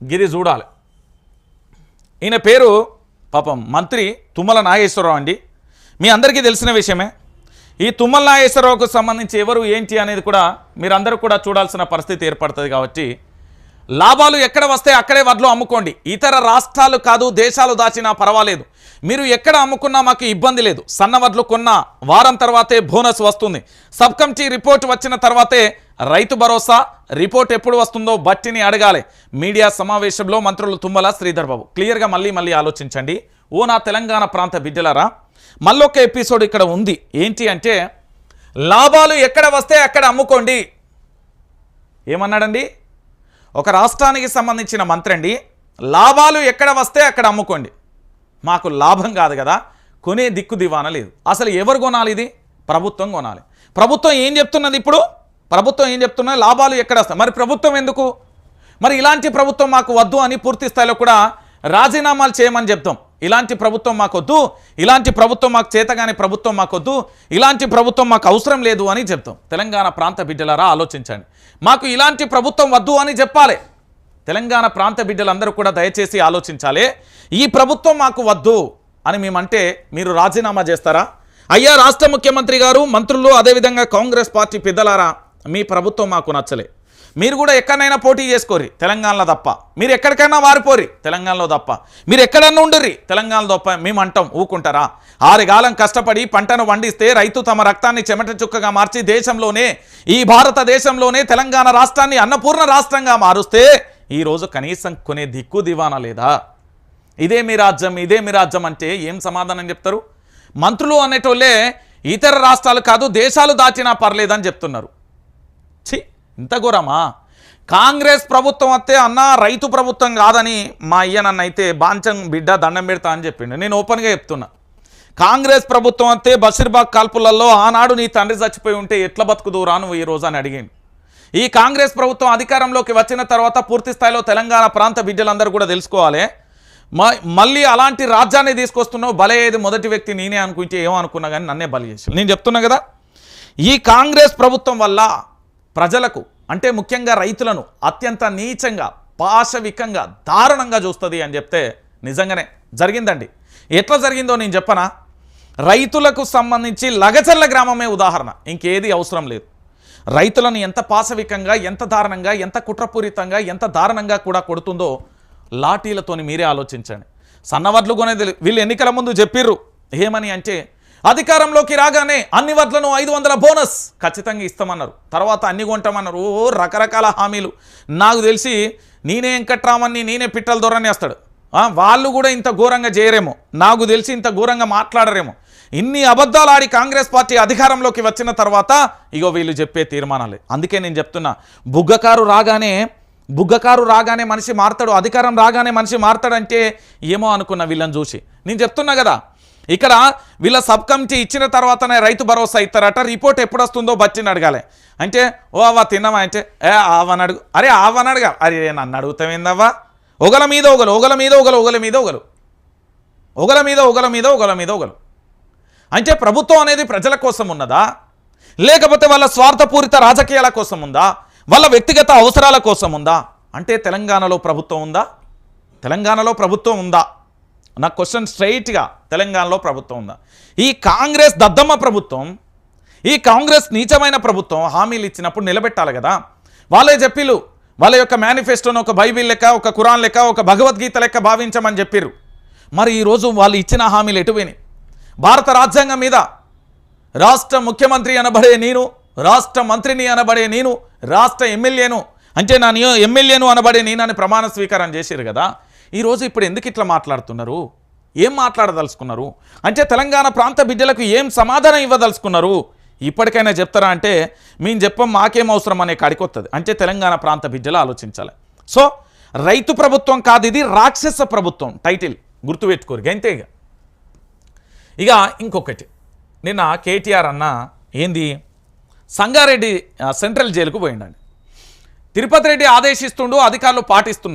గిరి చూడాలి. ఈయన పేరు పాపం మంత్రి తుమ్మల నాగేశ్వరరావు అండి. మీ అందరికీ తెలిసిన విషయమే. ఈ తుమ్మల నాగేశ్వరరావుకు సంబంధించి ఎవరు ఏంటి అనేది కూడా మీరందరూ కూడా చూడాల్సిన పరిస్థితి ఏర్పడుతుంది కాబట్టి లాభాలు ఎక్కడ వస్తే అక్కడే వడ్లు అమ్ముకోండి. ఇతర రాష్ట్రాలు కాదు దేశాలు దాచినా పర్వాలేదు. మీరు ఎక్కడ అమ్ముకున్నా మాకు ఇబ్బంది లేదు. సన్న వడ్లు కొన్న వారం తర్వాతే బోనస్ వస్తుంది. సబ్ కమిటీ రిపోర్ట్ వచ్చిన తర్వాతే రైతు భరోసా రిపోర్ట్ ఎప్పుడు వస్తుందో బట్టిని అడగాలి. మీడియా సమావేశంలో మంత్రులు తుమ్మల శ్రీధర్ బాబు. క్లియర్గా మళ్ళీ మళ్ళీ ఆలోచించండి. ఓ నా తెలంగాణ ప్రాంత బిడ్డలారా? మళ్ళొక ఎపిసోడ్ ఇక్కడ ఉంది. ఏంటి అంటే లాభాలు ఎక్కడ వస్తే అక్కడ అమ్ముకోండి. ఏమన్నాడండి? ఒక రాష్ట్రానికి సంబంధించిన మంత్రి అండి లాభాలు ఎక్కడ వస్తే అక్కడ అమ్ముకోండి. మాకు లాభం కాదు కదా కొనే దిక్కు దివాన లేదు. అసలు ఎవరు కొనాలి ఇది? ప్రభుత్వం కొనాలి. ప్రభుత్వం ఏం చెప్తున్నది ఇప్పుడు? ప్రభుత్వం ఏం చెప్తున్నా లాభాలు ఎక్కడ వస్తాయి? మరి ప్రభుత్వం ఎందుకు? మరి ఇలాంటి ప్రభుత్వం మాకు వద్దు అని పూర్తి స్థాయిలో కూడా రాజీనామాలు చేయమని చెప్తాం. ఇలాంటి ప్రభుత్వం మాకొద్దు ఇలాంటి ప్రభుత్వం మాకు చేతగాని ప్రభుత్వం మాకొద్దు ఇలాంటి ప్రభుత్వం మాకు అవసరం లేదు అని చెప్తాం. తెలంగాణ ప్రాంత బిడ్డలారా ఆలోచించండి. మాకు ఇలాంటి ప్రభుత్వం వద్దు అని చెప్పాలి. తెలంగాణ ప్రాంత బిడ్డలందరూ కూడా దయచేసి ఆలోచించాలి. ఈ ప్రభుత్వం మాకు వద్దు అని మేమంటే మీరు రాజీనామా చేస్తారా? అయ్యా రాష్ట్ర ముఖ్యమంత్రి గారు మంత్రులు అదేవిధంగా కాంగ్రెస్ పార్టీ పెద్దలారా మీ ప్రభుత్వం మాకు నచ్చలే. మీరు కూడా ఎక్కడైనా పోటీ చేసుకోరి తెలంగాణలో తప్ప. మీరు ఎక్కడికైనా వారిపోరి తెలంగాణలో తప్ప. మీరు ఎక్కడన్నా ఉండరి తెలంగాణలో తప్ప. మేము అంటాం ఊకుంటారా? ఆరుగాలం కష్టపడి పంటను వండిస్తే రైతు తమ రక్తాన్ని చెమట చుక్కగా మార్చి దేశంలోనే ఈ భారతదేశంలోనే తెలంగాణ రాష్ట్రాన్ని అన్నపూర్ణ రాష్ట్రంగా మారుస్తే ఈరోజు కనీసం కొనే దిక్కు దివానా లేదా? ఇదే మీ రాజ్యం ఇదే మీ రాజ్యం అంటే ఏం సమాధానం చెప్తారు? మంత్రులు అనేటోళ్ళే ఇతర రాష్ట్రాలు కాదు దేశాలు దాచినా పర్లేదని చెప్తున్నారు. ఛీ ఇంత ఘోరమా? కాంగ్రెస్ ప్రభుత్వం వస్తే అన్న రైతు ప్రభుత్వం కాదని మా అయ్య నన్ను అయితే బాంచం బిడ్డ దండం పెడతా అని చెప్పిండు. నేను ఓపెన్గా చెప్తున్నా. కాంగ్రెస్ ప్రభుత్వం వస్తే బషీర్బాగ్ కాల్పులలో ఆనాడు నీ తండ్రి చచ్చిపోయి ఉంటే ఎట్లా బతుకుదురా నువ్వు ఈ రోజు అని అడిగాను ఈ కాంగ్రెస్ ప్రభుత్వం అధికారంలోకి వచ్చిన తర్వాత పూర్తి స్థాయిలో తెలంగాణ ప్రాంత బిడ్డలందరూ కూడా తెలుసుకోవాలి. మ- మళ్ళీ అలాంటి రాజ్యాన్ని తీసుకొస్తున్నావు బలే ఏది మొదటి వ్యక్తి నేనే అనుకుంటే ఏమో అనుకున్నా కానీ నన్నే బలి చేసి నేను చెప్తున్నా కదా ఈ కాంగ్రెస్ ప్రభుత్వం వల్ల ప్రజలకు అంటే ముఖ్యంగా రైతులను అత్యంత నీచంగా పాశవికంగా దారుణంగా చూస్తుంది అని చెప్తే నిజంగానే జరిగిందండి. ఎట్లా జరిగిందో నేను చెప్పనా? రైతులకు సంబంధించి లగచర్ల గ్రామమే ఉదాహరణ. ఇంకేది అవసరం లేదు. రైతులను ఎంత పాశవికంగా ఎంత దారుణంగా ఎంత కుట్రపూరితంగా ఎంత దారుణంగా కూడా కొడుతుందో లాఠీలతోని మీరే ఆలోచించండి. సన్నవడ్లు కొనేది వీళ్ళు ఎన్నికల ముందు చెప్పిర్రు. ఏమని అంటే అధికారంలోకి రాగానే అన్ని వడ్లను ఐదు వందల బోనస్ ఖచ్చితంగా ఇస్తామన్నారు. తర్వాత అన్ని కొంటామన్నారు. ఓ రకరకాల హామీలు. నాకు తెలిసి నేనే వెంకట్రామన్ని నేనే పిట్టల దొరని వేస్తాడు. వాళ్ళు కూడా ఇంత ఘోరంగా చేయరేమో. నాకు తెలిసి ఇంత ఘోరంగా మాట్లాడరేమో. ఇన్ని అబద్ధాలు ఆడి కాంగ్రెస్ పార్టీ అధికారంలోకి వచ్చిన తర్వాత ఇగో వీళ్ళు చెప్పే తీర్మానాలే. అందుకే నేను చెప్తున్నా బుగ్గకారు రాగానే బుగ్గకారు రాగానే మనిషి మారతాడు అధికారం రాగానే మనిషి మారతాడంటే ఏమో అనుకున్న వీళ్ళని చూసి. నేను చెప్తున్నా కదా ఇక్కడ వీళ్ళ సబ్ కమిటీ ఇచ్చిన తర్వాతనే రైతు భరోసా ఇస్తారట. రిపోర్ట్ ఎప్పుడు వస్తుందో బచ్చిని అడగాలి. అంటే ఓ అవ్వ తిన్నావా? అంటే ఏ ఆవని అడుగు. అరే ఆవని అడగా అరే నన్ను అడుగుతామేందవ్వా ఒకల మీద ఒకలు ఒకల మీద ఒకలు ఒకల మీద ఒకలు ఒకల మీద ఒకల మీద ఒకల మీద ఒకలు అంటే ప్రభుత్వం అనేది ప్రజల కోసం ఉన్నదా? లేకపోతే వాళ్ళ స్వార్థపూరిత రాజకీయాల కోసం ఉందా? వాళ్ళ వ్యక్తిగత అవసరాల కోసం ఉందా? అంటే తెలంగాణలో ప్రభుత్వం ఉందా? తెలంగాణలో ప్రభుత్వం ఉందా? నా క్వశ్చన్ స్ట్రైట్గా తెలంగాణలో ప్రభుత్వం ఉందా? ఈ కాంగ్రెస్ దద్దమ్మ ప్రభుత్వం ఈ కాంగ్రెస్ నీచమైన ప్రభుత్వం హామీలు ఇచ్చినప్పుడు నిలబెట్టాలి కదా. వాళ్ళే చెప్పిలు వాళ్ళ యొక్క మేనిఫెస్టోను ఒక బైబిల్ లెక్క ఒక ఖురాన్ లెక్క ఒక భగవద్గీత లెక్క భావించమని చెప్పారు మరి ఈరోజు వాళ్ళు ఇచ్చిన హామీలు ఎటుపోయినాయి భారత రాజ్యాంగం మీద రాష్ట్ర ముఖ్యమంత్రి అనబడే నేను రాష్ట్ర మంత్రిని అనబడే నేను రాష్ట్ర ఎమ్మెల్యేను అంటే నా నియో ఎమ్మెల్యేను అనబడే నేనని ప్రమాణ స్వీకారం చేశారు కదా. ఈరోజు ఇప్పుడు ఎందుకు ఇట్లా మాట్లాడుతున్నారు? ఏం మాట్లాడదలుచుకున్నారు? అంటే తెలంగాణ ప్రాంత బిడ్డలకు ఏం సమాధానం ఇవ్వదలుచుకున్నారు? ఇప్పటికైనా చెప్తారా అంటే మేము చెప్పం మాకేం అవసరం అనే కాడికొస్తుంది అంటే తెలంగాణ ప్రాంత బిడ్డలు ఆలోచించాలి. సో రైతు ప్రభుత్వం కాదు ఇది రాక్షస ప్రభుత్వం టైటిల్. గుర్తుపెట్టుకోరు. గంతే ఇక ఇక ఇంకొకటి. నిన్న కేటీఆర్ అన్న ఏంది? సంగారెడ్డి సెంట్రల్ జైలుకు పోయిండండి. తిరుపతి రెడ్డి ఆదేశిస్తుండు అధికారులు పాటిస్తున్నారు.